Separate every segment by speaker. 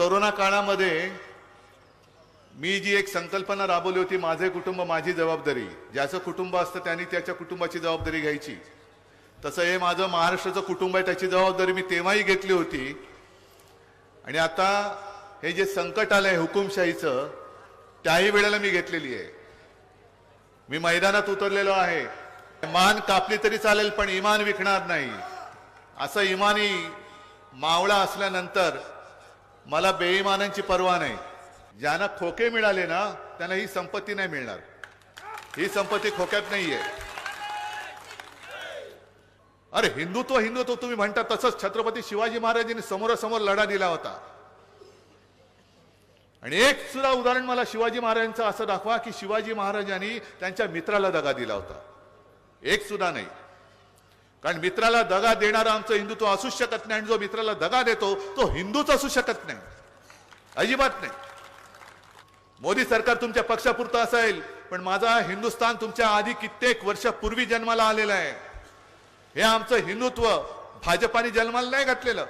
Speaker 1: Corona काळामध्ये मी जी एक संकल्पना राबवली होती माझे कुटुंब माझी जबाबदारी. ज्याचं कुटुंब असतं त्यांनी त्याच्या कुटुंबाची जबाबदारी घ्यायची. तसं हे माझं महाराष्ट्राचं कुटुंब आहे त्याची जबाबदारी मी तेव्हाही घेतली होती. आणि आता हे जे संकट आलं आहे हुकुमशाहीचं त्याही वेळेला मी घेतलेली आहे. मी मैदानात उतरलेलो आहे. मान कापली तरी चालेल पण इमान विकणार नाही. असं इमानी मावळा असल्यानंतर मला बेईमानांची पर्वा नाही. ज्यांना खोके मिळाले ना त्यांना ही संपत्ती नाही मिळणार. ही संपत्ती खोक्यात नाहीये. अरे हिंदुत्व हिंदुत्व तुम्ही म्हणता तसंच छत्रपती शिवाजी महाराजांनी समोरासमोर लढा दिला होता. आणि एक सुद्धा उदाहरण मला शिवाजी महाराजांचं असं दाखवा की शिवाजी महाराजांनी त्यांच्या मित्राला दगा दिला होता. एक सुद्धा नाही. कारण मित्राला दगा देणारा आमचं हिंदुत्व असूच शकत नाही आणि जो मित्राला दगा देतो तो हिंदूच असू शकत नाही. अजिबात नाही. मोदी सरकार तुमच्या पक्षापुरतं असेल पण माझा हिंदुस्थान तुमच्या आधी कित्येक वर्षापूर्वी जन्माला आलेला आहे. हे आमचं हिंदुत्व भाजपाने जन्माला नाही घातलेलं.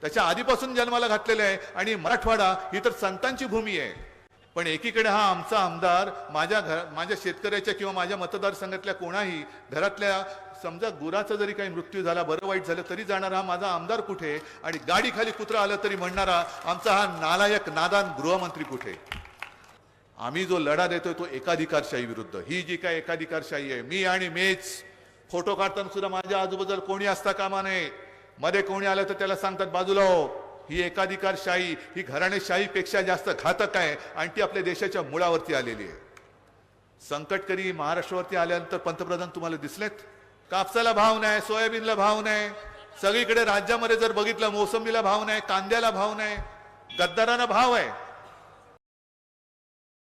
Speaker 1: त्याच्या आधीपासून जन्माला घातलेलं आहे आणि मराठवाडा ही तर संतांची भूमी आहे. पण एकीकडे हा आमचा आमदार माझ्या घर माझ्या शेतकऱ्याच्या किंवा माझ्या मतदारसंघातल्या कोणाही घरातल्या समजा गुराचा जरी काही मृत्यू झाला बरं वाईट झालं तरी जाणारा हा माझा आमदार कुठे? आणि गाडी खाली कुत्रा आलं तरी म्हणणारा आमचा हा नालायक नादान गृहमंत्री कुठे? आम्ही जो लढा देतोय तो एकाधिकारशाही विरुद्ध. ही जी काय एकाधिकारशाही आहे मी आणि मेच फोटो काढताना सुद्धा माझ्या आजूबाजूला कोणी असता कामा नये. मध्ये कोणी आलं तर त्याला सांगतात बाजूला हो. ही एकाधिकारशाही ही घराणेशाहीपेक्षा जास्त घातक आहे. आणि ती आपल्या देशाच्या मुळावरती आलेली आहे. संकटकरी महाराष्ट्रावरती आल्यानंतर पंतप्रधान तुम्हाला दिसलेत? कापसाला भाव नाही सोयाबीनला भाव नाही. सगळीकडे राज्यामध्ये जर बघितलं मोसंबीला भाव नाही कांद्याला भाव नाही. गद्दारांना भाव आहे.